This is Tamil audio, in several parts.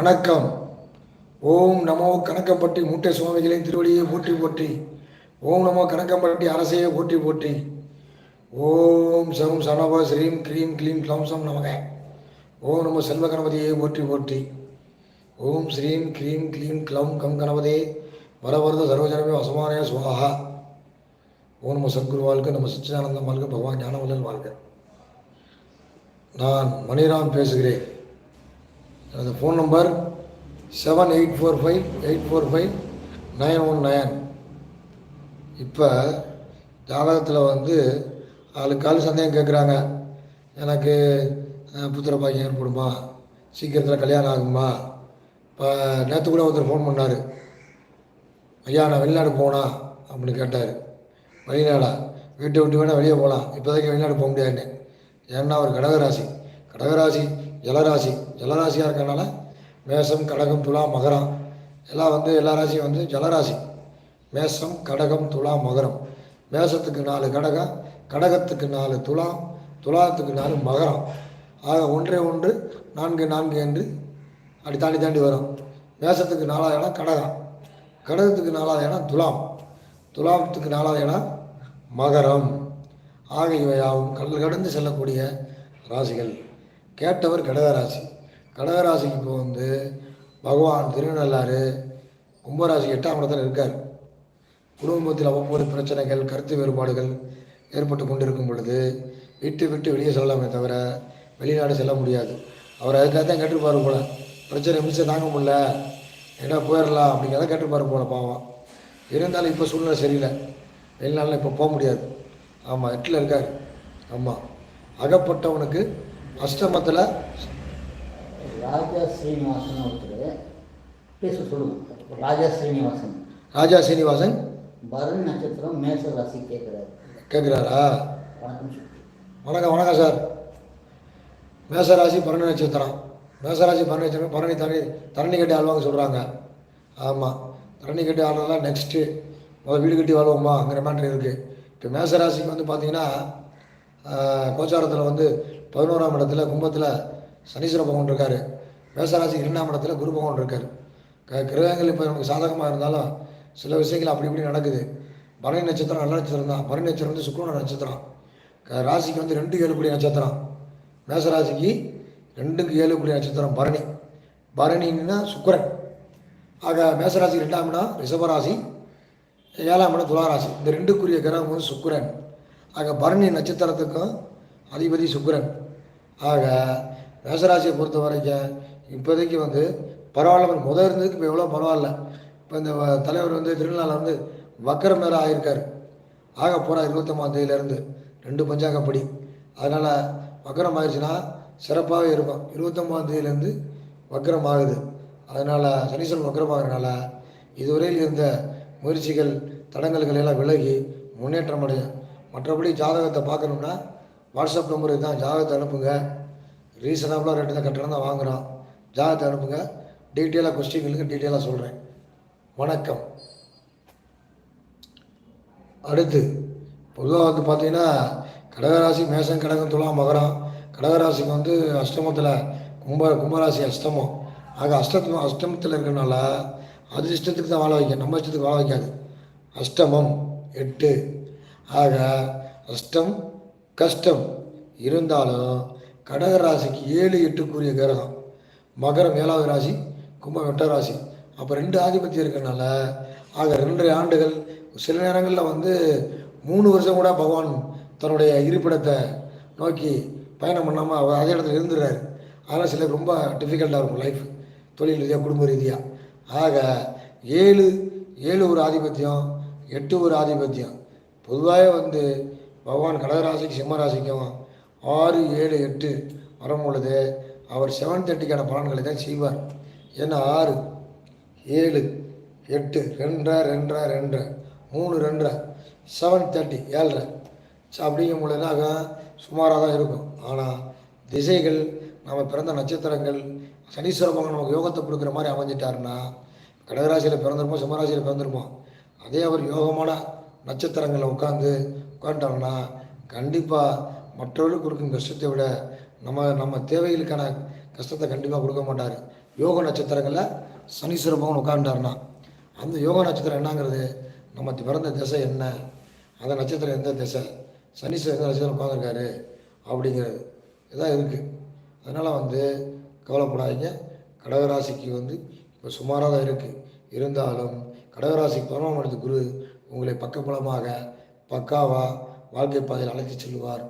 வணக்கம். ஓம் நமோ கணக்கப்பட்டி மூட்டை சுவாமிகளின் திருவடியை போற்றி போற்றி. ஓம் நமோ கணக்கம்பட்டி அரசையை போற்றி போற்றி. ஓம் சம் சனவ ஸ்ரீம் க்ரீம் க்ளீம் க்ளம் சம் நமக. ஓம் நமோ செல்வ கணபதியை போற்றி போற்றி. ஓம் ஸ்ரீம் க்ரீம் க்ளீம் க்ளம் கம் கணபதே. வரவரத சர்வஜனமே வசமானய சுவாஹா. ஓம் நம்ம சத்குரு வாழ்க்கை நம்ம சச்சிதானந்தம் வாழ்க்கை பகவான் ஞானவல்லல் வாழ்க்கை நான் மணிராம் பேசுகிறேன். எனது phone number seven eight four five eight four five nine one nine. இப்போ ஜாதகத்தில் வந்து ஆளுக்கு ஆள் சந்தேகம் கேட்குறாங்க. எனக்கு புத்திர பாக்கியம் ஏற்படுமா? சீக்கிரத்தில் கல்யாணம் ஆகுமா? இப்போ நேற்று கூட ஒருத்தர் ஃபோன் பண்ணார். ஐயா நான் வெளிநாடு போனா அப்படின்னு கேட்டார். வெளிநாடா? வீட்டை விட்டு வேணால் வெளியே போகலாம். இப்போதைக்கு வெளிநாடு போக முடியாதுன்னு. ஏன்னா அவர் கடகராசி. கடகராசி ஜலராசி. ஜலராசியாக இருக்கனால மேசம் கடகம் துலா மகரம். எல்லாம் வந்து எல்லா ராசியும் வந்து ஜலராசி. மேசம் கடகம் துலா மகரம். மேசத்துக்கு நாலு கடகம் கடகத்துக்கு நாலு துலாம் துலாத்துக்கு நாலு மகரம். ஆக ஒன்றே ஒன்று நான்கு நான்கு என்று அப்படி தாண்டி தாண்டி வரும். மேசத்துக்கு நாலாவது இடம் கடகம். கடகத்துக்கு நாலாவது இடம் துலாம். துலாத்துக்கு நாலாவது இடம் மகரம். ஆக இவையாவும் கடல் கடந்து செல்லக்கூடிய ராசிகள். கேட்டவர் கடகராசி கடகராசிக்கு இப்போ வந்து பகவான் திருநள்ளாறு கும்பராசி எட்டாம் இடத்துல இருக்கார். குடும்பத்தில் அவ்வப்போது பிரச்சனைகள் கருத்து வேறுபாடுகள் ஏற்பட்டு கொண்டிருக்கும் பொழுது வீட்டு விட்டு வெளியே செல்லலாமே தவிர வெளிநாடு செல்ல முடியாது. அவர் அதுக்காக தான் கேட்டிருப்பாரு போல பிரச்சனை மிச்சம் தாங்க முடியல என்ன போயிடலாம் அப்படிங்கிறத கேட்டிருப்பாரு போல பாவம். இருந்தாலும் இப்போ சூழ்நிலை சரியில்லை. வெளிநாளில் இப்போ போக முடியாது. ஆமாம் எட்டில் இருக்கார். ஆமாம் அகப்பட்டவனுக்கு அஷ்டமத்தில் ராஜா ஸ்ரீனிவாசன் ஒருத்தர். பேச சொல்லுங்க. ராஜா ஸ்ரீனிவாசன். ராஜா சீனிவாசன் பரணி நட்சத்திரம் மேச ராசி கேட்குறாரு கேட்குறாரா வணக்கம். வணக்கம் வணக்கம் சார். மேசராசி பரணி நட்சத்திரம். மேசராசி பரணி நட்சத்திரம் பரணி தரணி தரணி கட்டி ஆழ்வாங்க சொல்கிறாங்க ஆமாம் தரணி கட்டி ஆளுநர்லாம் நெக்ஸ்ட்டு முதல் வீடு கட்டி வாழ்வோமாங்கிற மேட்ரு இருக்குது இப்போ மேசராசிக்கு வந்து பார்த்தீங்கன்னா கோச்சாரத்தில் வந்து பதினோராம் இடத்துல கும்பத்தில் சனீஸ்வர பகவான் இருக்கார். மேசராசிக்கு இரண்டாம் இடத்துல குரு பகவான் இருக்கார். க கிரகங்கள் இப்போ நமக்கு சாதகமாக இருந்தாலும் சில விஷயங்கள் அப்படி இப்படி நடக்குது. பரணி நட்சத்திரம் நல்ல நட்சத்திரம் தான். பரணி நட்சத்திரம் வந்து சுக்ரன நட்சத்திரம். க- ராசிக்கு வந்து ரெண்டு ஏழு கூடிய நட்சத்திரம். மேசராசிக்கு ரெண்டுக்கு ஏழு கூடிய நட்சத்திரம் பரணி. பரணின்னா சுக்கரன். ஆக மேசராசி ரெண்டாம்னா ரிஷபராசி. ஏழாம் இடம் துளாராசி. இந்த ரெண்டுக்குரிய கிரகம் வந்து சுக்கரன். ஆக பரணி நட்சத்திரத்துக்கும் அதிபதி சுக்கரன். ஆக மேசராசியை பொறுத்த வரைக்கும் இப்போதைக்கு வந்து பரவாயில்ல முதல் இருந்ததுக்கு இப்போ எவ்வளோ பரவாயில்ல. இப்போ இந்த வ- தலைவர் வந்து திருநாள் வந்து வக்கரம் மேலே ஆகியிருக்கார் ஆக போகிறா இருபத்தொம்பதாம் தேதியிலேருந்து. ரெண்டு பஞ்சாங்கப்படி. அதனால் வக்கரம் ஆயிடுச்சுன்னா சிறப்பாகவே இருக்கும். இருபத்தொம்பதாம் தேதியிலேருந்து வக்கரம் ஆகுது. அதனால் சனீஸ்வரன் வக்கரம் ஆகுறதுனால இதுவரையில் இருந்த முயற்சிகள் தடங்கல்கள் எல்லாம் விலகி முன்னேற்றம் அடையும். மற்றபடி ஜாதகத்தை பார்க்கணும்னா வாட்ஸ்அப் நம்பருக்கு தான் ஜாதகத்தை அனுப்புங்க. ரீசனபிளாக ரெண்டு தான் கட்டணம் தான் வாங்குகிறோம் ஜாதகத்தை அனுப்புங்க. டீட்டெயிலாக கொஸ்டின்களுக்கு டீட்டெயிலாக சொல்கிறேன் வணக்கம். அடுத்து பொதுவாக வந்து பார்த்தீங்கன்னா கடகராசி மேசம் கடகம் துலாம் மகரம். கடகராசிக்கு வந்து அஷ்டமத்தில் கும்ப கும்பராசி அஷ்டமம். ஆக அஷ்டத்து அஷ்டமத்தில் இருக்கிறனால அது இஷ்டத்துக்கு தான் வாழ வைக்கும் நம்ம இஷ்டத்துக்கு வாழ வைக்காது. அஷ்டமம் எட்டு. ஆக அஷ்டம் கஷ்டம். இருந்தாலும் கடகராசிக்கு ஏழு எட்டுக்குரிய கிரகம். மகரம் ஏழாவது ராசி கும்பம் எட்ட ராசி. அப்போ ரெண்டு ஆதிபத்தியம் இருக்கிறனால ஆக ரெண்டரை ஆண்டுகள் சில நேரங்களில் வந்து மூணு வருஷம் கூட பகவான் தன்னுடைய இருப்பிடத்தை நோக்கி பயணம் பண்ணாமல் அவர் அதே இடத்துல இருந்துடுறாரு. அதனால் சிலருக்கு ரொம்ப டிஃபிகல்ட்டாக இருக்கும் லைஃப் தொழில் ரீதியாக குடும்ப ரீதியாக ஆக ஏழு ஏழு ஒரு ஆதிபத்தியம் எட்டு ஒரு ஆதிபத்தியம். பொதுவாகவே வந்து பகவான் கடகராசிக்கு சிம்ம ராசிக்கும் ஆறு ஏழு எட்டு வரும் பொழுது அவர் செவன் தேர்ட்டிக்கான பலன்களை தான் செய்வார். ஏன்னா ஆறு ஏழு எட்டு ரெண்டரை ரெண்டரை ரெண்டரை மூணு ரெண்டரை செவன் தேர்ட்டி ஏழரை. ஸோ அப்படிங்கும் பொழுதுனாக சுமாராக தான் இருக்கும். ஆனால் திசைகள் நம்ம பிறந்த நட்சத்திரங்கள் சனீஸ்வர பகவான் நமக்கு யோகத்தை கொடுக்குற மாதிரி அமைஞ்சிட்டாருன்னா கடகராசியில் பிறந்திருப்போம் சிம்மராசியில் பிறந்திருப்போம். அதே அவர் யோகமான நட்சத்திரங்களில் உட்காந்து உட்காந்துட்டாங்கன்னா கண்டிப்பாக மற்றவர்களுக்கு கொடுக்கும் கஷ்டத்தை விட நம்ம நம்ம தேவைகளுக்கான கஷ்டத்தை கண்டிப்பாக கொடுக்க மாட்டார். யோக நட்சத்திரங்களில் சனீஸ்வர பகவான் உட்காந்துட்டார்னா அந்த யோக நட்சத்திரம் என்னங்கிறது நம்ம பிறந்த திசை என்ன? அந்த நட்சத்திரம் எந்த திசை? சனீஸ்வரர் எந்த நட்சத்திரம் உட்காந்துருக்காரு அப்படிங்கிறது இதான் இருக்குது அதனால் வந்து கவலைப்படாதீங்க. கடகராசிக்கு வந்து இப்போ சுமாராக தான் இருக்குது இருந்தாலும் கடகராசிக்கு பதினொன்றாம் இடத்து குரு உங்களை பக்கபலமாக பக்காவாக வாழ்க்கை பாதையில் அழைத்து செல்வார்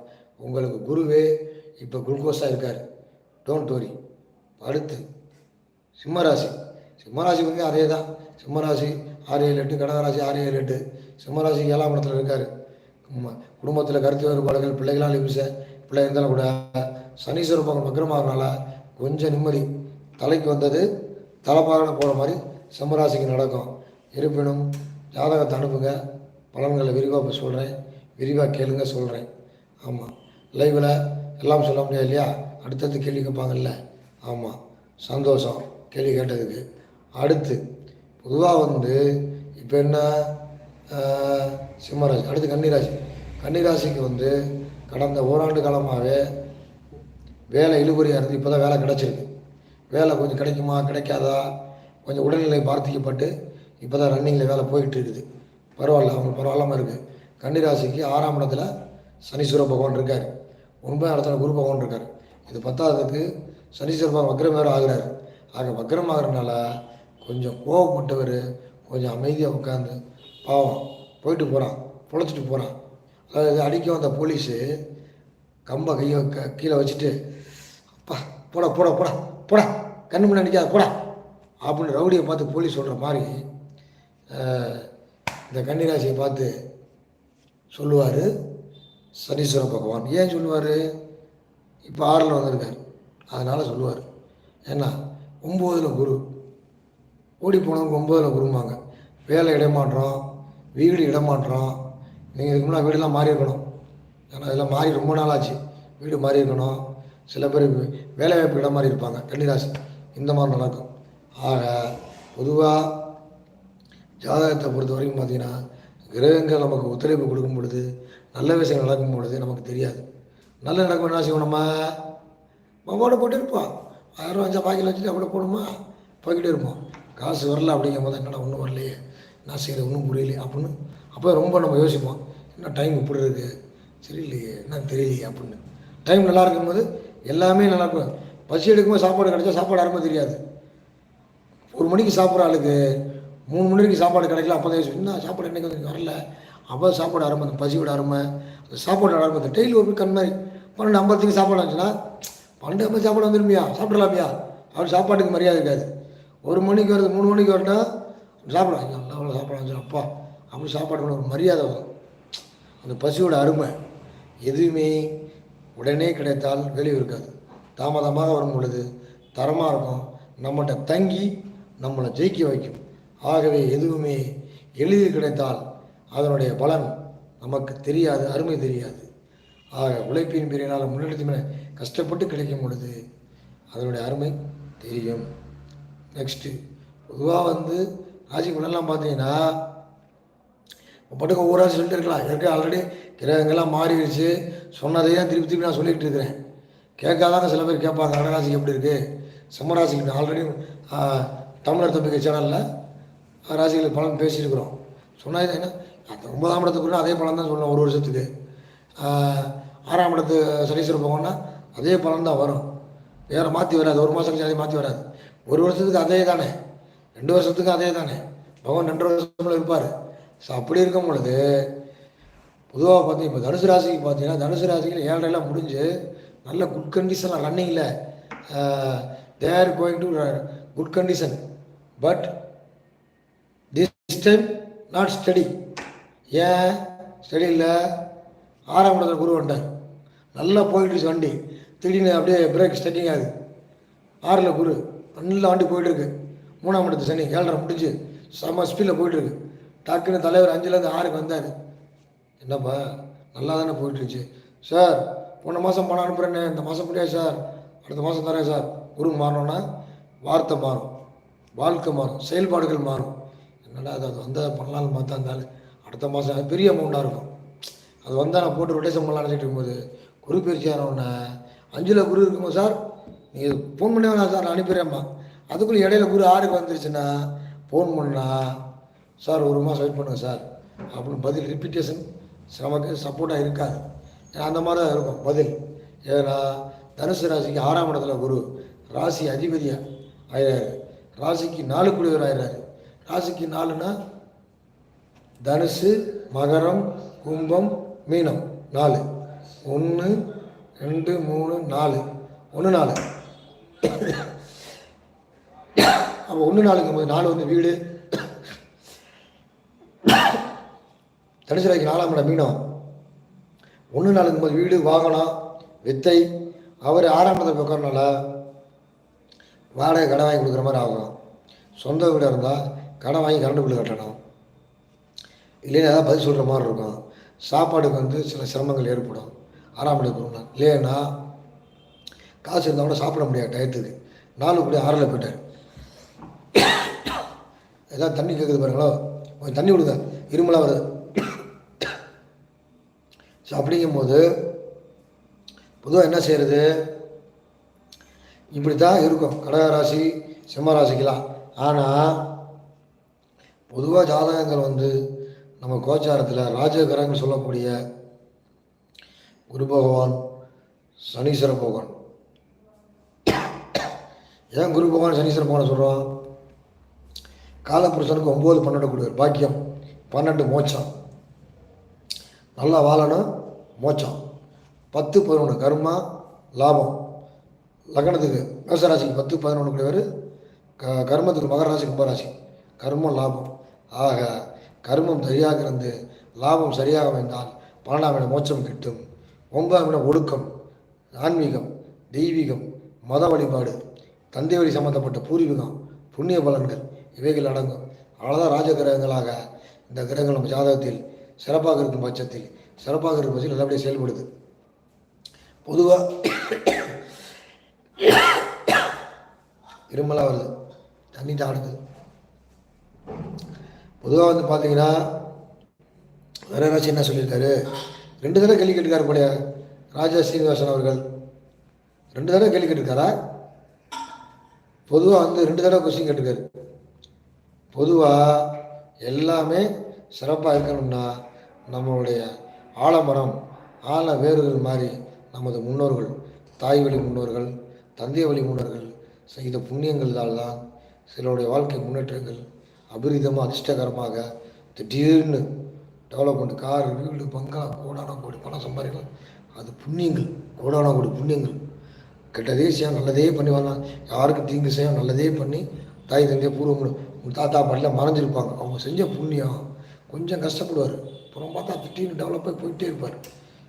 உங்களுக்கு குருவே இப்போ குளுக்கோஸாக இருக்கார். டோன்ட் வரி அடுத்து சிம்மராசி. சிம்மராசி வந்து அதே தான். சிம்மராசி ஆறு ஏழு எட்டு கடகராசி ஆறு ஏழு. எட்டு சிம்மராசி ஏழாம் இடத்துல இருக்கார். குடும்பத்தில் கருத்து வேறுபாடுகள் பிள்ளைகளால் இம்சை பிள்ளை இருந்தாலும் கூட சனி பகவான் வக்ரமாகனால கொஞ்சம் நிம்மதி. தலைக்கு வந்தது தலைப்பாகன போகிற மாதிரி சிம்மராசிக்கு நடக்கும். இருப்பினும் ஜாதகத்தை அனுப்புங்க. பலன்களை விரிவாக சொல்கிறேன் விரிவாக கேளுங்க சொல்கிறேன் ஆமாம் லைவில் எல்லாம் சொல்ல முடியாது இல்லையா? அடுத்தடுத்து கேள்வி கேட்பாங்கல்ல? ஆமாம் சந்தோஷம். கேள்வி கேட்டதுக்கு. அடுத்து பொதுவாக வந்து இப்போ என்ன சிம்மராசி. அடுத்து கன்னிராசி. கன்னிராசிக்கு வந்து கடந்த ஓராண்டு காலமாகவே வேலை இழுபறியாக இருந்து இப்போ தான் வேலை கிடச்சிருக்கு. வேலை கொஞ்சம் கிடைக்குமா கிடைக்காதா? கொஞ்சம் உடல்நிலை பாதிக்கப்பட்டு இப்போ தான் ரன்னிங்கில் வேலை போய்கிட்டு இருக்குது பரவாயில்ல அவங்க பரவாயில்லாமல் இருக்குது கன்னிராசிக்கு ஆறாம் இடத்துல சனீஸ்வர பகவான் இருக்கார். ஒன்பதாம் இடத்துல குரு பகவான் இருக்கார். இது பத்தாவதுக்கு சனீஸ்வர பகவான் வக்ரம் வேறு ஆகிறார். ஆக வக்ரம் ஆகுறதுனால கொஞ்சம் கோவப்பட்டவர் கொஞ்சம் அமைதியாக உட்காந்து பாவம் போயிட்டு போகிறான் பொழைச்சிட்டு போகிறான் அதாவது அடிக்க வந்த போலீஸு கம்பை கையை க கீழே வச்சுட்டு அப்பா போடா போடா போடா போடா கண்ணு முன்னாடி நிற்காத போடா அப்படின்னு ரவுடியை பார்த்து போலீஸ் சொல்கிற மாதிரி இந்த கன்னிராசியை பார்த்து சொல்லுவார். சனீஸ்வர பகவான். ஏன் சொல்லுவார்? இப்போ ஆறில் வந்திருக்கார். அதனால் சொல்லுவார். ஏன்னா ஒம்போதில் குரு. ஓடி போனவங்க ஒம்போதில் குரும்பாங்க. வேலை இடமாற்றம் வீடு இடமாற்றம். நீங்கள் இதுக்கு முன்னாடி வீடெல்லாம் மாறி இருக்கணும் ஏன்னா இதெல்லாம் மாறி ரொம்ப நாள் ஆச்சு வீடு மாறி இருக்கணும் சில பேர் வேலை வாய்ப்பு இடம் மாறி இருப்பாங்க. கன்னிராசி. இந்த மாதிரி நடக்கும். ஆக பொதுவாக ஜாதகத்தை பொறுத்த வரைக்கும் பார்த்திங்கன்னா கிரகங்கள் நமக்கு ஒத்துழைப்பு கொடுக்கும் பொழுது நல்ல விஷயம் நடக்கும் பொழுது நமக்கு தெரியாது. நல்ல நடக்கும் என்ன செய்வோம் நம்ம மகோட போட்டு இருப்போம். ஆயிரம் அஞ்சா பாக்கில் வச்சுட்டு அப்படியே போடுமா? போய்கிட்டே இருப்போம். காசு வரல அப்படிங்கும் போது என்னடா ஒன்றும் வரலையே. நான் செய்யறது? ஒன்றும் புரியலையே அப்படின்னு அப்போ ரொம்ப நம்ம யோசிப்போம். என்ன டைம் இப்படி இருக்குது சரியில்லையே. என்ன தெரியலையே அப்படின்னு. டைம் நல்லா இருக்கும்போது எல்லாமே நல்லா இருக்கும். பசி எடுக்கும்போது சாப்பாடு கிடைச்சா சாப்பாடு யாருமே தெரியாது. ஒரு மணிக்கு சாப்பிட்ற ஆளுக்கு மூணு மணிக்கு சாப்பாடு கிடைக்கல அப்போ தான் என்ன சாப்பாடு என்னைக்கு வரல? அப்போ சாப்பாடு அருமை அந்த பசியோட அருமை அந்த சாப்பாடு அருமை அந்த டெய்லி ஒரு கண் மாதிரி. பன்னெண்டு ஐம்பத்துக்கு சாப்பாடு வந்துச்சுன்னா பன்னெண்டு ஐம்பது சாப்பாடு வந்துருமியா? சாப்பிடலாமியா? அவர் சாப்பாட்டுக்கு மரியாதை இருக்காது. ஒரு மணிக்கு வருது மூணு மணிக்கு வரட்டா சாப்பிடலாம் ஐயா நல்லா அவ்வளோ சாப்பாடு வந்துடும் அப்பா அப்படி சாப்பாடு ஒரு மரியாதை வரும். அந்த பசியோட அருமை எதுவுமே உடனே கிடைத்தால் வெளியே இருக்காது. தாமதமாக வரும் பொழுது தரமாக இருக்கும். நம்மகிட்ட தங்கி நம்மளை ஜெயிக்க வைக்கும். ஆகவே எதுவுமே எளிதில் கிடைத்தால் அதனுடைய பலன் நமக்கு தெரியாது அருமை தெரியாது. ஆக உழைப்பின் பிரியினால் முன்னெடுத்து கஷ்டப்பட்டு கிடைக்கும் பொழுது அதனுடைய அருமை தெரியும். நெக்ஸ்ட்டு பொதுவாக வந்து ராசி பலன்லாம் பார்த்தீங்கன்னா பாட்டுக்கு ஒவ்வொரு சொல்லிட்டு இருக்கலாம். ஏற்கனவே ஆல்ரெடி கிரகங்கள்லாம் மாறிடுச்சு. சொன்னதையே தான் திருப்பி திருப்பி நான் சொல்லிகிட்டு இருக்கிறேன். கேட்காதாங்க சில பேர் கேட்பாங்க கடகராசிக்கு எப்படி இருக்குது சிம்மராசிக்கு ஆல்ரெடி தமிழர் தம்பிக்கை சேனலில் ராசிகளுக்கு பலன் பேசியிருக்கிறோம். சொன்னது என்ன? அந்த ஒன்பதாம் இடத்துக்குள்ளே அதே பலன் தான் சொல்லணும் ஒரு வருஷத்துக்கு. ஆறாம் இடத்து சனீஸ்வர போகணும்னா அதே பலன் தான் வரும். வேறு மாற்றி வராது ஒரு மாதம் கழிச்சு அதே மாற்றி வராது. ஒரு வருஷத்துக்கு அதே தானே. ரெண்டு வருஷத்துக்கு அதே தானே. பகவான் ரெண்டு வருஷத்துல இருப்பார். ஸோ அப்படி இருக்கும் பொழுது பொதுவாக பார்த்தீங்க இப்போ தனுசு ராசிக்கு பார்த்தீங்கன்னா தனுசு ராசிக்கு ஏழரைலாம் முடிஞ்சு நல்ல குட் கண்டிஷனாக ரன்னிங்கில் there going to good condition but this time not study ஏன்? ஸ்டடி இல்லை ஆறாம் இடத்துல குரு வந்துட்டார். நல்லா போயிட்டுருச்சு வண்டி. திடீர்னு அப்படியே பிரேக் ஸ்டெட்டிங் ஆகுது. ஆறில் குரு. நல்லா வண்டி போயிட்டுருக்கு மூணாம் இடத்து சனி ஏழரை முடிஞ்சு செம்ம ஸ்பீடில் போயிட்டுருக்கு டக்குன்னு தலைவர் அஞ்சுலேருந்து ஆறுக்கு வந்தார். என்னப்பா? நல்லா தானே போயிட்டுருச்சு சார் போன மாதம் பணம் அனுப்புகிறேன்னு இந்த மாதம் முடியாது சார்? அடுத்த மாதம் தரேன் சார். குரு மாறணும்னா வார்த்தை மாறும். வாழ்க்கை மாறும். செயல்பாடுகள் மாறும். என்னடா அது அது வந்தால் பண்ணலாம்னு பார்த்தா இருந்தாலும் அடுத்த மாதம் அது பெரிய அமௌண்ட்டாக இருக்கும். அது வந்தால் நான் போட்டு ரொட்டேஷன் பண்ணலாம்னு நினைச்சிட்டு இருக்கும்போது குரு பயிற்சி ஆனவுடனே அஞ்சில் குரு இருக்கும்போது சார்? நீங்கள் ஃபோன் பண்ணி வேணாம் சார் நான் அனுப்பிடுறேம்மா. அதுக்குள்ளே இடையில குரு ஆறுக்கு வந்துருச்சுன்னா ஃபோன் பண்ணா சார் ஒரு மாதம் வெயிட் பண்ணுங்க சார். அப்படின்னு பதில் ரிப்பீட்டேஷன் நமக்கு சப்போர்ட்டாக இருக்காது. அந்த மாதிரி தான் இருக்கும் பதில். ஏன்னா தனுசு ராசிக்கு ஆறாம் இடத்துல குரு ராசி அதிபதியாக ஆயிடுறாரு ராசிக்கு நாலு குழுவர் ஆயிடுறாரு ராசிக்கு நாலுன்னா தனுசு மகரம் கும்பம் மீனம். நாலு. ஒன்று ரெண்டு மூணு நாலு. ஒன்று நாலு. அப்போ ஒன்று நாளுங்கும் போது நாலு வந்து வீடு. தனுசு ராசிக்கு நாலாம் இடம் மீனம். ஒன்று நாளுங்கும் போது வீடு வாகனம் வித்தை. அவர் ஆறாம் இடத்துல உட்காரனால வாடகை கடன் வாங்கி கொடுக்குற மாதிரி ஆகும். சொந்த வீடாக இருந்தால் கடன் வாங்கி கரண்ட் பில்லு கட்டணும். இல்லைன்னா ஏதாவது பதில் சொல்கிற மாதிரி இருக்கும். சாப்பாடுக்கு வந்து சில சிரமங்கள் ஏற்படும். ஆறாம் இடத்துக்கு இல்லைன்னா காசு இருந்தால் கூட சாப்பிட முடியாது டயத்துக்கு நாலு கூட ஆறில் போயிட்டார். ஏதாவது தண்ணி கேட்குது பாருங்களோ? கொஞ்சம் தண்ணி விடுங்க இருமலாக வருது. ஸோ அப்படிங்கும்போது பொதுவாக என்ன செய்கிறது இப்படி தான் இருக்கும் கடகராசி சிம்மராசிக்கெலாம் ஆனால் பொதுவாக ஜாதகங்கள் வந்து நம்ம கோச்சாரத்தில் ராஜகிரகங்கள் சொல்லக்கூடிய குரு பகவான் சனீஸ்வர பகவான் ஏன் குரு பகவான் சனீஸ்வர பகவான் சொல்கிறோம் காலபுருஷனுக்கு ஒம்பது பன்னெண்டு கொடுக்குற பாக்கியம் பன்னெண்டு மோட்சம். நல்லா வாழணும் மோட்சம். பத்து பதினொன்று கர்மா லாபம். லக்னத்துக்கு மேசராசிக்கு பத்து பதினொன்று கூடியவர் க கர்மத்துக்கு மகராசி கும்பராசி. கர்மம் லாபம். ஆக கர்மம் சரியாக இருந்து லாபம் சரியாக அமைந்தால் பன்னெண்டாம் இடம் மோட்சம் கிட்டும். ஒன்பதாம் இடம் ஒழுக்கம் ஆன்மீகம் தெய்வீகம் மத வழிபாடு தந்தை வழி சம்பந்தப்பட்ட பூர்வீகம் புண்ணிய பலன்கள் இவைகள் அடங்கும். அவ்வளோதான் ராஜ கிரகங்களாக இந்த கிரகங்கள் நம்ம ஜாதகத்தில் சிறப்பாக இருக்கும் பட்சத்தில் சிறப்பாக இருக்கும் பட்சத்தில் நல்லபடியாக செயல்படுது. பொதுவாக இருமலாக வருது. தண்ணி தாடுது பொதுவாக வந்து பார்த்தீங்கன்னா வேற ராசி என்ன சொல்லியிருக்காரு? ரெண்டு தடவை கேள்வி கேட்டிருக்காரு போல ராஜா சீனிவாசன் அவர்கள். ரெண்டு தடவை கேள்வி கேட்டிருக்காரா? பொதுவாக வந்து ரெண்டு தடவை கொஸ்டின் கேட்டிருக்காரு. பொதுவாக எல்லாமே சிறப்பாக இருக்கணும்னா நம்மளுடைய ஆலமரம் ஆல வேறுகள் மாதிரி நமது முன்னோர்கள் தாய் வழி முன்னோர்கள் தந்தை வழி முன்னோர்கள் செய்த புண்ணியங்களால் தான் சிலருடைய வாழ்க்கை முன்னேற்றங்கள் அபரிதமாக அதிர்ஷ்டகரமாக திடீர்னு டெவலப்மெண்ட் கார் வீடு பங்களா கோடான கோடி பணம் சம்பாதிக்கலாம். அது புண்ணியங்கள் கோடான கோடி புண்ணியங்கள். கெட்டதே செய்யும் நல்லதே பண்ணி வரலாம். யாருக்கும் தீங்கு செய்யும் நல்லதே பண்ணி தாய் தந்தையை பூர்வம் உங்கள் தாத்தா பாட்டிலாம் மறைஞ்சிருப்பாங்க. அவங்க செஞ்ச புண்ணியம் கொஞ்சம் கஷ்டப்படுவார். அப்புறம் பார்த்தா திடீர்னு டெவலப்பாக போயிட்டே இருப்பார்.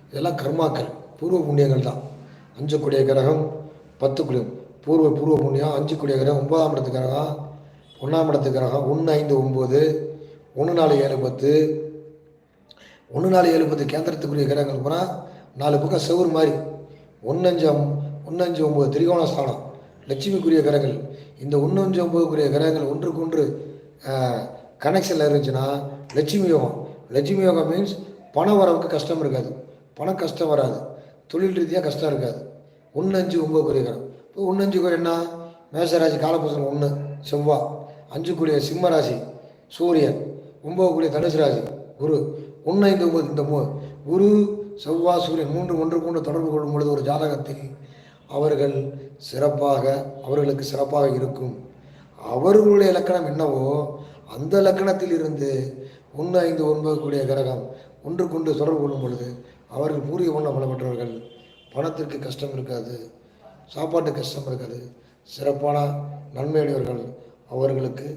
இதெல்லாம் கர்மாக்கள் பூர்வ புண்ணியங்கள் தான். அஞ்சு கூடிய கிரகம் பத்து குடியம் பூர்வ பூர்வ புண்ணியம் அஞ்சு கூடிய கிரகம் ஒன்பதாம் இடத்து கிரகம் ஒன்றாம் இடத்து கிரகம் ஒன்று ஐந்து ஒம்பது ஒன்று நாலு ஏழு பத்து. ஒன்று நாலு ஏழு பத்து கேந்திரத்துக்குரிய கிரகங்கள் போனால் நாலு பக்கம் செவ்வறு மாதிரி. ஒன்று அஞ்சு ஒன்று அஞ்சு ஒம்பது திரிகோண ஸ்தானம். லட்சுமிக்குரிய கிரகங்கள். இந்த ஒன்று அஞ்சு ஒம்பதுக்குரிய கிரகங்கள் ஒன்றுக்கு ஒன்று கனெக்ஷனில் இருந்துச்சுன்னா லட்சுமி யோகம். லட்சுமி யோகம் மீன்ஸ் பண வரவுக்கு கஷ்டம் இருக்காது. பணம் கஷ்டம் வராது. தொழில் ரீதியாக கஷ்டம் இருக்காது. ஒன்று அஞ்சு ஒம்பதுக்குரிய கிரகம். இப்போ ஒன்று அஞ்சு என்ன? மேசராசி காலபுருஷன் ஒன்று செவ்வாய் அஞ்சு கூடிய சிம்ம ராசி சூரியன். ஒம்பது கூடிய தனுசு ராசி குரு. ஒன்று ஐந்து இந்த மூ குரு செவ்வாய் சூரியன் மூன்று ஒன்று கொண்டு தொடர்பு கொள்ளும் பொழுது ஒரு ஜாதகத்தில் அவர்கள் சிறப்பாக அவர்களுக்கு சிறப்பாக இருக்கும். அவர்களுடைய லக்கணம் என்னவோ அந்த லக்கணத்தில் இருந்து ஒன்று ஐந்து ஒன்பது கூடிய கிரகம் ஒன்றுக்கொண்டு தொடர்பு கொள்ளும் பொழுது அவர்கள் பூரிய உண்ண பலப்பட்டவர்கள் பணத்திற்கு கஷ்டம் இருக்காது சாப்பாட்டு கஷ்டம் இருக்காது. சிறப்பான நன்மையுடையவர்கள். அவர்களுக்கு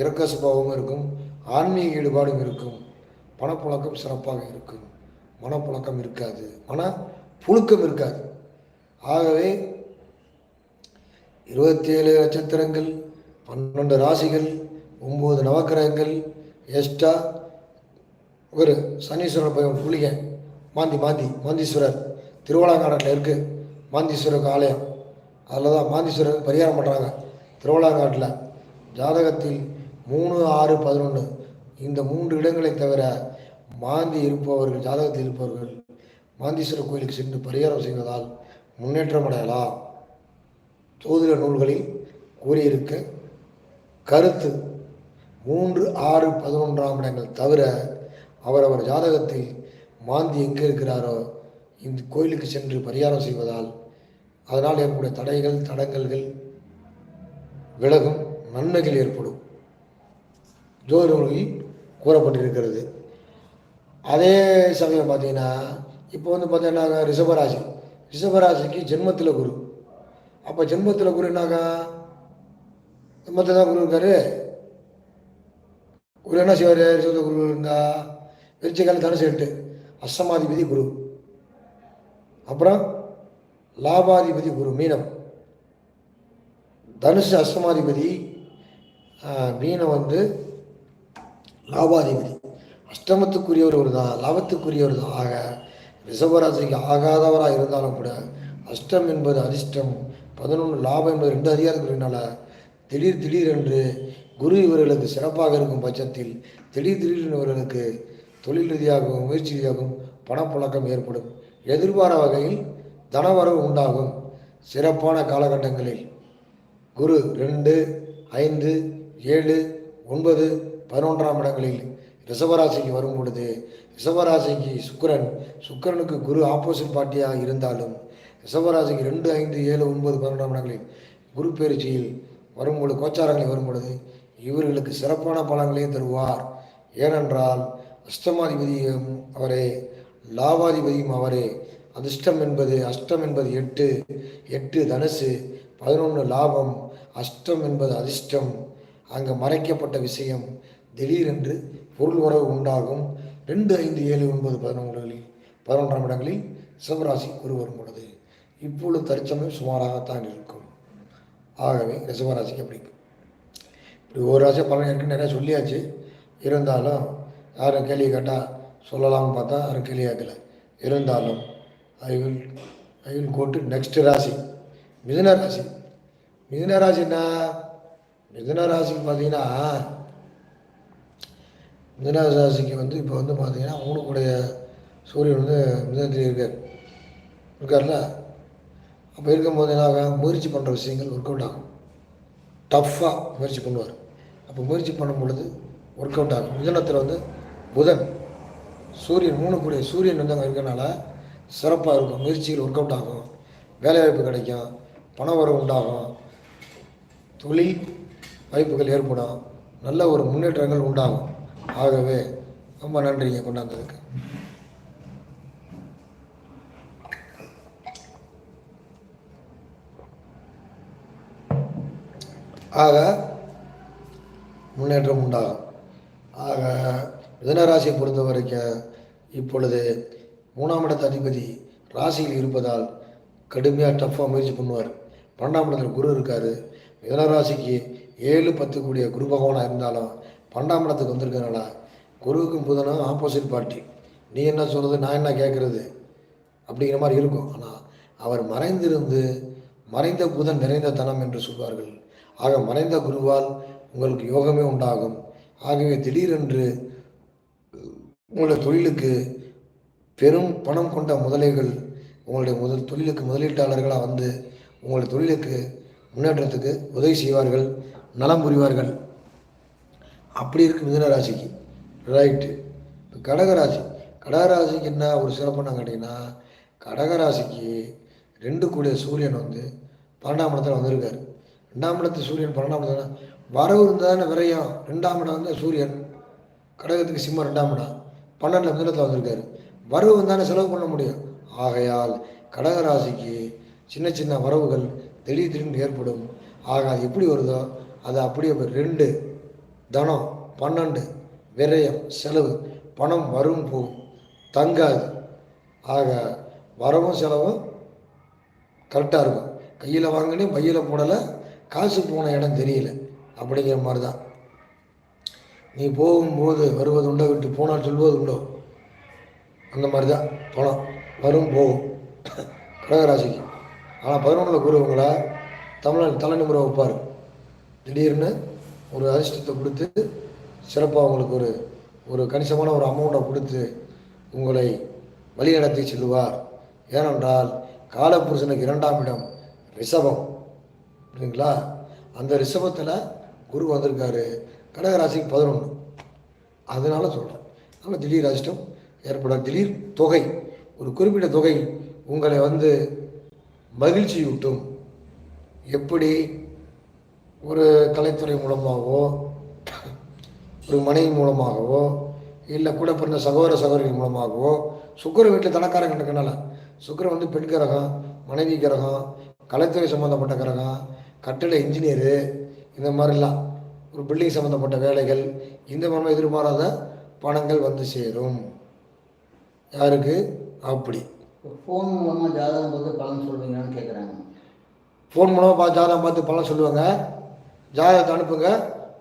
இரக்க சுபாவமும் இருக்கும் ஆன்மீக ஈடுபாடும் இருக்கும் பணப்புழக்கம் சிறப்பாக இருக்கும். மனப்புழக்கம் இருக்காது. மன புழுக்கம் இருக்காது. ஆகவே இருபத்தி ஏழு நட்சத்திரங்கள் பன்னெண்டு ராசிகள் ஒம்பது நவக்கிரகங்கள் எஸ்டா ஒரு சனீஸ்வரர் பையன் புலிகன் மாந்தி மாந்தி மாந்தீஸ்வரர். திருவள்ளாங்காட்டில் இருக்குது மாந்தீஸ்வரருக்கு ஆலயம் அதில் தான் மாந்தீஸ்வரர் பரிகாரம் பண்ணுறாங்க திருவள்ளாங்காட்டில் ஜாதகத்தில் மூணு ஆறு பதினொன்று இந்த மூன்று இடங்களை தவிர மாந்தி இருப்பவர்கள் ஜாதகத்தில் இருப்பவர்கள் மாந்தீஸ்வரர் கோயிலுக்கு சென்று பரிகாரம் செய்வதால் முன்னேற்றம் அடையலாம். ஜோதிட நூல்களில் கூறியிருக்க கருத்து மூன்று ஆறு பதினொன்றாம் இடங்கள் தவிர அவரவர் ஜாதகத்தில் மாந்தி எங்கே இருக்கிறாரோ இந்த கோயிலுக்கு சென்று பரிகாரம் செய்வதால் அதனால் ஏற்படைய தடைகள் தடங்கல்கள் விலகும். நன்மைகள் ஏற்படும். ஜோதி நூல்களில் கூறப்பட்டிருக்கிறது. அதே சமயம் பார்த்தீங்கன்னா இப்போ வந்து பார்த்தீங்கன்னா ரிஷபராசி. ரிஷபராசிக்கு ஜென்மத்தில் குரு. அப்போ ஜென்மத்தில் குரு என்னாக்கா? ஜென்மத்தில் தான் குரு இருக்காரு. குரு என்ன செய்வார்? ரிஷபத்த குரு இருந்தா விருச்சிகால தனுசு எட்டு அஷ்டமாதிபதி குரு. அப்புறம் லாபாதிபதி குரு மீனம். தனுசு அஷ்டமாதிபதி மீனை மீனம் வந்து லாபாதிபதி. அஷ்டமத்துக்குரியவர் ஒரு தான் லாபத்துக்குரியவர் தான் ஆக ரிஷபராசிக்கு ஆகாதவராக இருந்தாலும் கூட அஷ்டம் என்பது அதிர்ஷ்டம் பதினொன்று லாபம் என்பது ரெண்டு அதிகாரத்துக்குரியனால திடீர் திடீரென்று குரு இவர்களுக்கு சிறப்பாக இருக்கும் பட்சத்தில் திடீர் திடீரென்று இவர்களுக்கு தொழில் ரீதியாகவும் முயற்சி ரீதியாகவும் பணப்புழக்கம் ஏற்படும். எதிர்பார வகையில் தனவரவு உண்டாகும். சிறப்பான காலகட்டங்களில் குரு ரெண்டு ஐந்து ஏழு ஒன்பது பதினொன்றாம் இடங்களில் ரிஷபராசிக்கு வரும் பொழுது ரிஷபராசிக்கு சுக்கரன் சுக்கரனுக்கு குரு ஆப்போசிட் பார்ட்டியாக இருந்தாலும் ரிஷபராசிக்கு ரெண்டு ஐந்து ஏழு ஒன்பது பதினொன்றாம் இடங்களில் குரு பயிற்சியில் வரும் பொழுது கோச்சாரங்களில் வரும் பொழுது இவர்களுக்கு சிறப்பான பலன்களையும் தருவார். ஏனென்றால் அஷ்டமாதிபதியும் அவரே லாபாதிபதியும் அவரே. அதிர்ஷ்டம் என்பது அஷ்டம் என்பது எட்டு எட்டு தனுசு பதினொன்று லாபம் அஷ்டம் என்பது அதிர்ஷ்டம். அங்கே மறைக்கப்பட்ட விஷயம் திடீரென்று பொருள் உறவு உண்டாகும். ரெண்டு ஐந்து ஏழு ஒன்பது பதினொன்றுகளில் பதினொன்றாம் இடங்களில் சிவராசி குரு வரும் பொழுது இப்பொழுது தற்சமயம் சுமாராகத்தான் இருக்கும். ஆகவே ரிசவராசிக்கு அப்படி இப்படி ஒரு ராசியாக பலன் இருக்குன்னு நிறையா சொல்லியாச்சு. இருந்தாலும் யாரும் கேள்வி கேட்டால் சொல்லலாம்னு பார்த்தா யாரும் கேள்வி கேட்கல. இருந்தாலும் I will I will go to next ராசி. மிதுன ராசி. மிதுன ராசின்னா மிதுன ராசிக்கு பார்த்தீங்கன்னா மிதுன ராசிக்கு வந்து இப்போ வந்து பார்த்தீங்கன்னா அவங்களுக்குடைய சூரியன் வந்து மிதனத்தில் இருக்கார். இருக்கார்ல? அப்போ இருக்கும்போது என்ன ஆகும்? முயற்சி பண்ணுற விஷயங்கள் ஒர்க் அவுட் ஆகும். டஃப்பாக முயற்சி பண்ணுவார். அப்போ முயற்சி பண்ணும் பொழுது ஒர்க் அவுட் ஆகும். மிதனத்தில் வந்து புதன் சூரியன் மூணு கூடிய சூரியன் வந்து அங்கே இருக்கிறனால சிறப்பாக இருக்கும். முயற்சிகள் ஒர்க் அவுட் ஆகும். வேலைவாய்ப்பு கிடைக்கும். பண வரவு உண்டாகும். தொழில் வாய்ப்புகள் ஏற்படும். நல்ல ஒரு முன்னேற்றங்கள் உண்டாகும். ஆகவே ரொம்ப நன்றிங்க கொண்டாந்ததுக்கு. ஆக முன்னேற்றம் உண்டாகும். ஆக மிதனராசியை பொறுத்த வரைக்கும் இப்பொழுது மூணாம் இடத்து அதிபதி ராசியில் இருப்பதால் கடுமையாக டஃப்பாக முயற்சி பண்ணுவார். பன்னெண்டாம் இடத்துல குரு இருக்கார். மிதனராசிக்கு ஏழு பத்து கூடிய குரு பகவானாக இருந்தாலும் பன்னெண்டாம் இடத்துக்கு வந்திருக்கனால குருவுக்கும் புதனும் ஆப்போசிட் பார்ட்டி நீ என்ன சொல்கிறது நான் என்ன கேட்குறது அப்படிங்கிற மாதிரி இருக்கும். ஆனால் அவர் மறைந்திருந்து மறைந்த புதன் நிறைந்த தனம் என்று சொல்வார்கள். ஆக மறைந்த குருவால் உங்களுக்கு யோகமே உண்டாகும். ஆகவே திடீரென்று உங்களுடைய தொழிலுக்கு பெரும் பணம் கொண்ட முதலைகள் உங்களுடைய முதல் தொழிலுக்கு முதலீட்டாளர்களாக வந்து உங்களுடைய தொழிலுக்கு முன்னேற்றத்துக்கு உதவி செய்வார்கள். நலம் புரிவார்கள். அப்படி இருக்கு மிதுனராசிக்கு ரைட்டு இப்போ கடகராசி கடகராசிக்கு என்ன ஒரு சிறப்புன்னு கேட்டிங்கன்னா கடகராசிக்கு ரெண்டு கூடிய சூரியன் வந்து பன்னெண்டாம் இடத்துல வந்திருக்காரு. ரெண்டாம் இடத்து சூரியன் பன்னெண்டாம் இடத்துல வரவு இருந்தால் விரயம்? ரெண்டாம் இடம் வந்து சூரியன். கடகத்துக்கு சிம்மம் ரெண்டாம் இடம். பன்னெண்டில் மிதனத்தில் வந்திருக்காரு. வரவு வந்தானே செலவு பண்ண முடியும்? ஆகையால் கடகராசிக்கு சின்ன சின்ன வரவுகள் திடீர் திடீர்னு ஏற்படும். ஆக அது எப்படி வருதோ அது அப்படியே ரெண்டு தனம் பன்னெண்டு விரயம் செலவு. பணம் வரும் போகும். தங்காது. ஆக வரவும் செலவும் கரெக்டாக இருக்கும். கையில் வாங்கினே பையில் போடலை. காசு போன இடம் தெரியல. அப்படிங்கிற மாதிரி தான் நீ போகும்போது வருவது உண்டோ விட்டு போனால் சொல்வது உண்டோ? அந்த மாதிரி தான் பணம் வரும் போகும். கடகராசிக்கு. ஆனால் பதினொன்றில் குரு உங்களை? தமிழ் தலைநிமுறை வைப்பார் திடீர்னு ஒரு அதிர்ஷ்டத்தை கொடுத்து சிறப்பாக உங்களுக்கு ஒரு ஒரு கணிசமான ஒரு அமௌண்ட்டை கொடுத்து உங்களை வழிநடத்தி செல்வார் ஏனென்றால் காலப்புருஷனுக்கு இரண்டாம் இடம் ரிஷபம். புரியுங்களா அந்த ரிஷபத்தில் குரு வந்திருக்காரு. கடகராசிக்கு பதினொன்று அதனால சொல்கிறேன் அதனால் திடீர் அதிர்ஷ்டம் ஏற்பட திடீர் தொகை ஒரு குறிப்பிட்ட தொகை உங்களை வந்து மகிழ்ச்சியூட்டும். எப்படி? ஒரு கலைத்துறை மூலமாகவோ ஒரு மனைவி மூலமாகவோ இல்லை கூட பிறந்த சகோதர சகோதரிகள் மூலமாகவோ சுக்கர வீட்டில் தனக்காரங்க இருக்கனால சுக்கரன் வந்து பெண் கிரகம் மனைவி கிரகம் கலைத்துறை சம்மந்தப்பட்ட கிரகம் கட்டளை இன்ஜினியரு இந்த மாதிரிலாம் ஒரு பில்டிங் சம்மந்தப்பட்ட வேலைகள் இந்த மாதிரி எதிர்பாராத பணங்கள் வந்து சேரும். யாருக்கு? அப்படி. ஃபோன் மூலமாக ஜாதகம் பார்த்து பலன் சொல்வீங்களான்னு கேட்குறாங்க ஃபோன் மூலமாக பார்த்து ஜாதகம் பார்த்து பலன் சொல்லுவாங்க. ஜாதகத்தை அனுப்புங்க.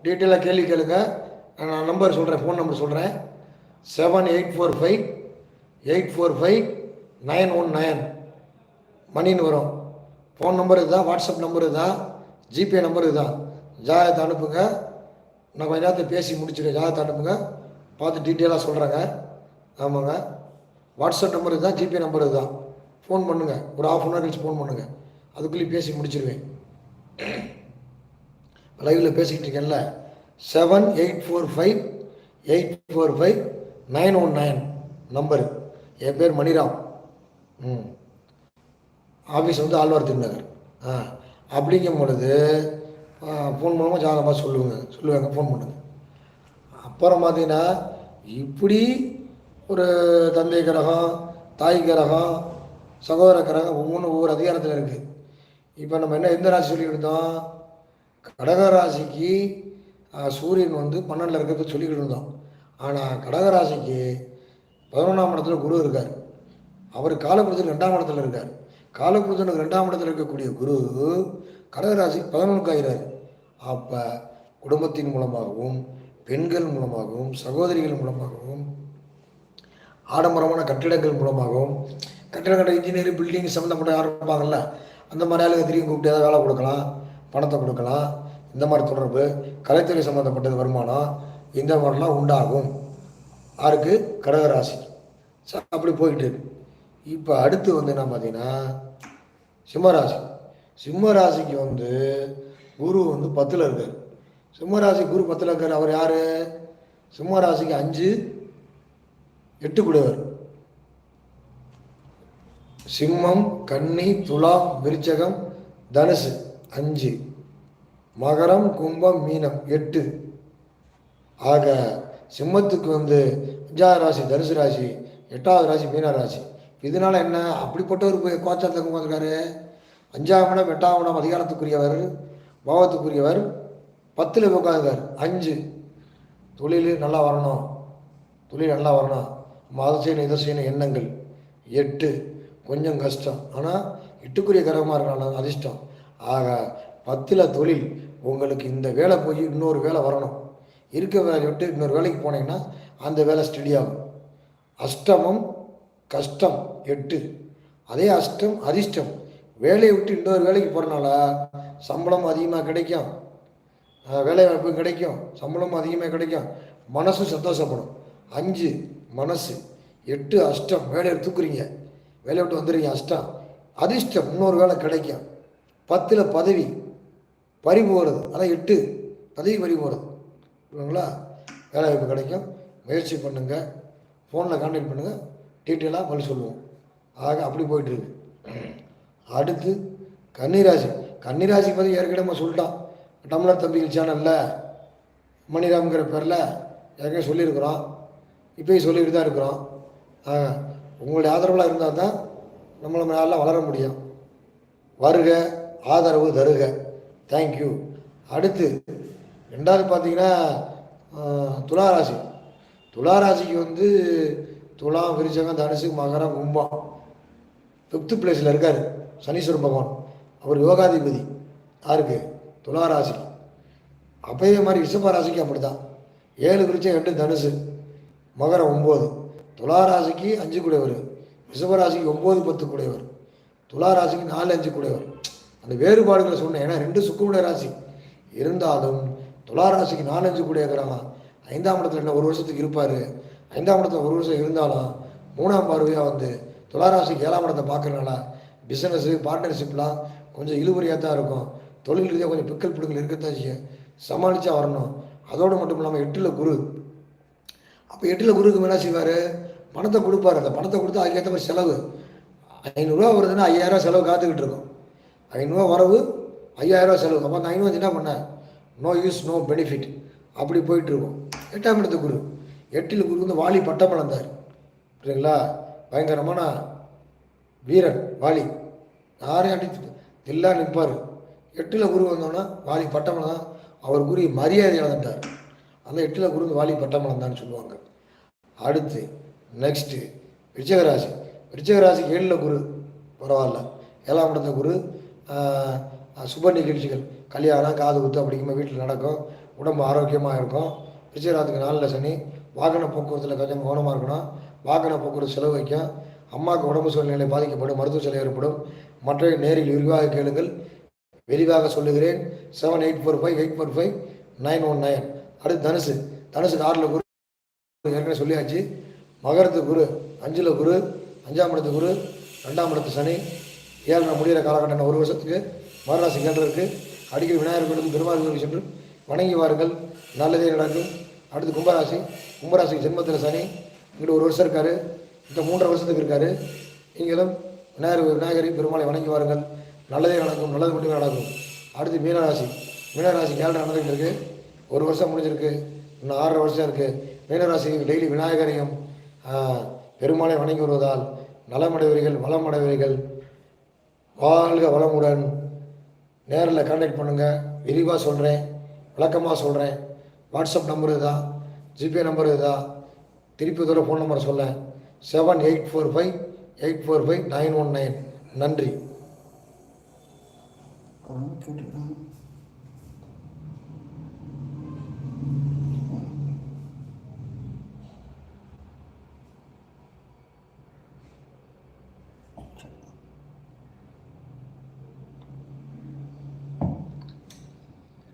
டீட்டெயிலாக கேள்வி கேளுங்க. நான் நம்பர் சொல்கிறேன் ஃபோன் நம்பர் சொல்கிறேன் seven eight four five eight four five nine one nine மணின்னு வரும். ஃபோன் நம்பர் இதுதான் வாட்ஸ்அப் நம்பர் இதுதான் ஜிபே நம்பர் இதுதான் ஜாதகத்தை அனுப்புங்க. நான் கொஞ்ச நேரத்தை பேசி முடிச்சிடுறேன். ஜாதகத்தை அனுப்புங்க. பார்த்து டீட்டெயிலாக சொல்கிறேங்க ஆமாங்க. வாட்ஸ்அப் நம்பர் இதுதான் ஜிபே நம்பர் இதுதான் ஃபோன் பண்ணுங்கள் ஒரு ஆஃப் அன் ஹவர் கழிச்சு ஃபோன் பண்ணுங்கள் அதுக்குள்ளேயும் பேசி முடிச்சிருவேன். லைவில் பேசிக்கிட்டு இருக்கேன்ல. Seven eight four five eight four five nine one nine number என் பேர் மணிராம். ம். ஆஃபீஸ் வந்து ஆழ்வார் திருநகர். ஆ. அப்படிங்கும் பொழுது ஃபோன் மூலமாக ஜாதகமாக சொல்லுவாங்க சொல்லுவாங்க ஃபோன் பண்ணுங்க. அப்புறம் பார்த்தீங்கன்னா இப்படி ஒரு தந்தை கிரகம் தாய் கிரகம் சகோதர கிரகம் ஒவ்வொன்றும் ஒவ்வொரு அதிகாரத்தில் இருக்குது இப்போ நம்ம என்ன எந்த ராசி சொல்லி கொடுத்தோம்? கடகராசிக்கு சூரியன் வந்து பன்னெண்டில் இருக்கிறத சொல்லிக்கிட்டு இருந்தோம். ஆனால் கடகராசிக்கு பதினொன்றாம் இடத்துல குரு இருக்கார். அவர் காலக்குடத்தில் ரெண்டாம் இடத்துல இருக்கார். காலபுரத்தில் ரெண்டாம் இடத்துல இருக்கக்கூடிய குரு கடகராசிக்கு பதினொன்றுக்கு ஆகிறார். அப்போ குடும்பத்தின் மூலமாகவும் பெண்கள் மூலமாகவும் சகோதரிகள் மூலமாகவும் ஆடம்பரமான கட்டிடங்கள் மூலமாகவும் கட்டிட கட்ட இன்ஜினியரிங் பில்டிங் சம்மந்தப்பட்ட யாரும் இருப்பாங்கல்ல அந்த மாதிரி ஆளுங்க திரும்பி கூப்பிட்டு ஏதாவது வேலை கொடுக்கலாம். பணத்தை கொடுக்கலாம். இந்த மாதிரி தொடர்பு கலைத்துறை சம்மந்தப்பட்டது வருமானம் இந்த மாதிரிலாம் உண்டாகும். யாருக்கு? கடகராசி. ச- அப்படி போயிட்டு இருக்கு. இப்போ அடுத்து வந்து என்ன பார்த்தீங்கன்னா சிம்மராசி. சிம்மராசிக்கு வந்து குரு வந்து பத்தில் இருக்கார். சிம்மராசி குரு பத்தில் இருக்கார். அவர் யார்? சிம்மராசிக்கு அஞ்சு எட்டு கூடியவர். சிம்மம் கன்னி துலாம் விருச்சகம் தனுசு. அஞ்சு. மகரம் கும்பம் மீனம். எட்டு. ஆக சிம்மத்துக்கு வந்து அஞ்சாவது ராசி தனுசு ராசி எட்டாவது ராசி மீனா ராசி இதனால என்ன? அப்படிப்பட்டவர் போய் கோச்சாரத்துக்கு உட்காந்துருக்காரு அஞ்சாம் இடம் எட்டாம் இடம் அதிகாரத்துக்குரியவர் பாவத்துக்குரியவர் பத்தில் உட்காந்துருக்கார் அஞ்சு. தொழில் நல்லா வரணும். தொழில் நல்லா வரணும். நம்ம அதை செய்யணும் இதை செய்யணும் எண்ணங்கள். எட்டு. கொஞ்சம் கஷ்டம். ஆனால் எட்டுக்குரிய கரகமாக இருக்கணும் அதிர்ஷ்டம். ஆக பத்தில் தொழில் உங்களுக்கு இந்த வேலை போய் இன்னொரு வேலை வரணும். இருக்க வேலையை விட்டு இன்னொரு வேலைக்கு போனீங்கன்னா அந்த வேலை ஸ்டடி ஆகும். அஷ்டமம் கஷ்டம் எட்டு. அதே அஷ்டம் அதிர்ஷ்டம். வேலையை விட்டு இன்னொரு வேலைக்கு போகிறனால சம்பளம் அதிகமாக கிடைக்கும். வேலை வாய்ப்பு கிடைக்கும். சம்பளமும் அதிகமாக கிடைக்கும். மனசும் சந்தோஷப்படும். அஞ்சு மனசு. எட்டு அஷ்டம். வேலையை தூக்குறீங்க. வேலையை விட்டு வந்துடுறீங்க அஷ்டம். அதிர்ஷ்டம் இன்னொரு வேலை கிடைக்கும். பத்தில் பதவி பறி போகிறது அதான் எட்டு. பதவி பறி போகிறது இல்லைங்களா வேலைவாய்ப்பு கிடைக்கும். முயற்சி பண்ணுங்கள் ஃபோனில் கான்டாக்ட் பண்ணுங்கள் டீட்டெயிலாக பதில் சொல்லுவோம். ஆக அப்படி போயிட்டுருக்கு. அடுத்து கன்னிராசி. கன்னிராசி பற்றி ஏற்கனவே நம்ம சொல்லிட்டோம் டம்ளர் தம்பிகள் சேனலில் மணிராம்ங்கிற பேரில் ஏற்கனவே சொல்லியிருக்கிறோம் இப்போயும் சொல்லிட்டு தான் இருக்கிறோம் உங்களுடைய ஆதரவுலாம் இருந்தால் தான் நம்மளை நல்லா வளர முடியும். வருக. ஆதரவு தருக. தேங்க்யூ அடுத்து ரெண்டாவது பார்த்தீங்கன்னா துளாராசி துலா ராசி. வந்து துலாம் விரிச்சகம் தனுசு மகரம் கும்பம். ஃபிஃப்த்து பிளேஸில் இருக்கார் சனீஸ்வர பகவான். அவர் யோகாதிபதி. யாருக்கு? துலா ராசி மாதிரி ரிஷப அப்படி தான் ஏழு விரிச்சம் எட்டு தனுசு மகரம் ஒம்பது துளாராசிக்கு அஞ்சு கூடையவர். ரிஷபராசிக்கு ஒம்பது பத்து கூடையவர். துளாராசிக்கு நாலு அஞ்சு கூடையவர். அந்த வேறுபாடுகளை சொன்னேன். ஏன்னா ரெண்டு சுக்குடைய ராசி. இருந்தாலும் துலா ராசிக்கு நாலஞ்சு கூட இருக்கிறாங்க. ஐந்தாம் இடத்துல என்ன ஒரு வருஷத்துக்கு இருப்பார். ஐந்தாம் இடத்துல ஒரு வருஷம் இருந்தாலும் மூணாம் பார்வையாக வந்து துலா ராசிக்கு ஏழாம் இடத்தை பார்க்குறனால பிஸ்னஸ்ஸு பார்ட்னர்ஷிப்லாம் கொஞ்சம் இழுபறியாக தான் இருக்கும். தொழில் ரீதியாக கொஞ்சம் பிக்கல் பிடுங்கள் இருக்கத்தான் செய்யும். சமாளித்தா வரணும். அதோடு மட்டும் இல்லாமல் எட்டில் குரு. அப்போ எட்டில் குருக்கு என்ன செய்வார்? பணத்தை கொடுப்பாரு. அந்த பணத்தை கொடுத்தா அதுக்கேற்ற மாதிரி செலவு. ஐநூறுரூவா வருதுன்னா ஐயாயிரம் செலவு காத்துக்கிட்டு இருக்கோம். ஐநூறுரூவா வரவு ஐயாயிரரூவா செலவு. அப்போ அந்த ஐநூறு என்ன பண்ண? நோ யூஸ் நோ பெனிஃபிட் அப்படி போயிட்டுருக்கோம் எட்டாம் இடத்து குரு. எட்டில் குரு வந்து வாலி பட்டம் வளர்ந்தார் புரியுங்களா பயங்கரமான வீரன் வாலி. யாரையும் அடித்து தில்லா நிற்பார். எட்டில் குரு வந்தோன்னா வாலி பட்டம் தான். அவர் குரு மரியாதை இழந்துட்டார் அந்த எட்டில் குரு வந்து வாலி பட்டம் வளர்ந்தான்னு சொல்லுவாங்க. அடுத்து நெக்ஸ்ட்டு விருச்சகராசி விருச்சிகராசிக்கு ஏழில் குரு பரவாயில்ல. ஏழாம் இடத்த குரு சுப நிகழ்ச்சிகள். கல்யாணம் காது குத்து அப்படிங்கிற வீட்டில் நடக்கும். உடம்பு ஆரோக்கியமாக இருக்கும். விருச்சிகராசிக்கு நாளில் சனி. வாகன போக்குவரத்தில் கொஞ்சம் கவனமாக இருக்கணும். வாகன போக்குவரத்து செலவு வைக்கும். அம்மாவுக்கு உடம்பு சூழ்நிலை பாதிக்கப்படும். மருத்துவ செலவு ஏற்படும். மற்ற நேரில் விரிவாக கேளுங்கள். விரிவாக சொல்லுகிறேன். Seven eight four five eight four five nine one nine அடுத்து தனுசு. தனுசுக்கு ஆறில் குரு ஏற்கனவே சொல்லியாச்சு. மகரத்து குரு அஞ்சில் குரு அஞ்சாம் இடத்து குரு ரெண்டாம் இடத்து சனி. ஏழரை முடிகிற காலகட்டம் ஒரு வருஷத்துக்கு மகராசி கேட்டு இருக்குது அடிக்கடி விநாயகர் கோயிலுக்கு பெருமாள் கோயிலுக்கு சென்று வணங்கி வாருங்கள். நல்லதே நடக்கும். அடுத்து கும்பராசி. கும்பராசிக்கு ஜென்மத்தில் சனி. இங்கிட்ட ஒரு வருஷம் இருக்கார். இந்த மூன்றரை வருஷத்துக்கு இருக்கார். நீங்களும் விநாயகர் விநாயகரை பெருமாளை வணங்கி வாருங்கள். நல்லதே நடக்கும். நல்லது மட்டுமே நடக்கும். அடுத்து மீனராசி. மீனராசி ஏழரை நடந்துகிட்டு இருக்குது ஒரு வருஷம் முடிஞ்சிருக்கு. இன்னும் ஆறரை வருஷம் இருக்குது மீனராசி டெய்லி விநாயகரையும் பெருமாளை வணங்கி வருவதால் நலமடைவீர்கள் வளமடைவீர்கள். வாழ்க வளமுடன். நேரில் கான்டாக்ட் பண்ணுங்கள் விரிவாக சொல்கிறேன் விளக்கமாக சொல்கிறேன் வாட்ஸ்அப் நம்பர் இதுதான் ஜிபே நம்பர் இதுதான் திருப்பி தூர ஃபோன் நம்பர் சொல்ல seven eight four five eight four five nine one nine நன்றி. கேட்டுக்கலாம்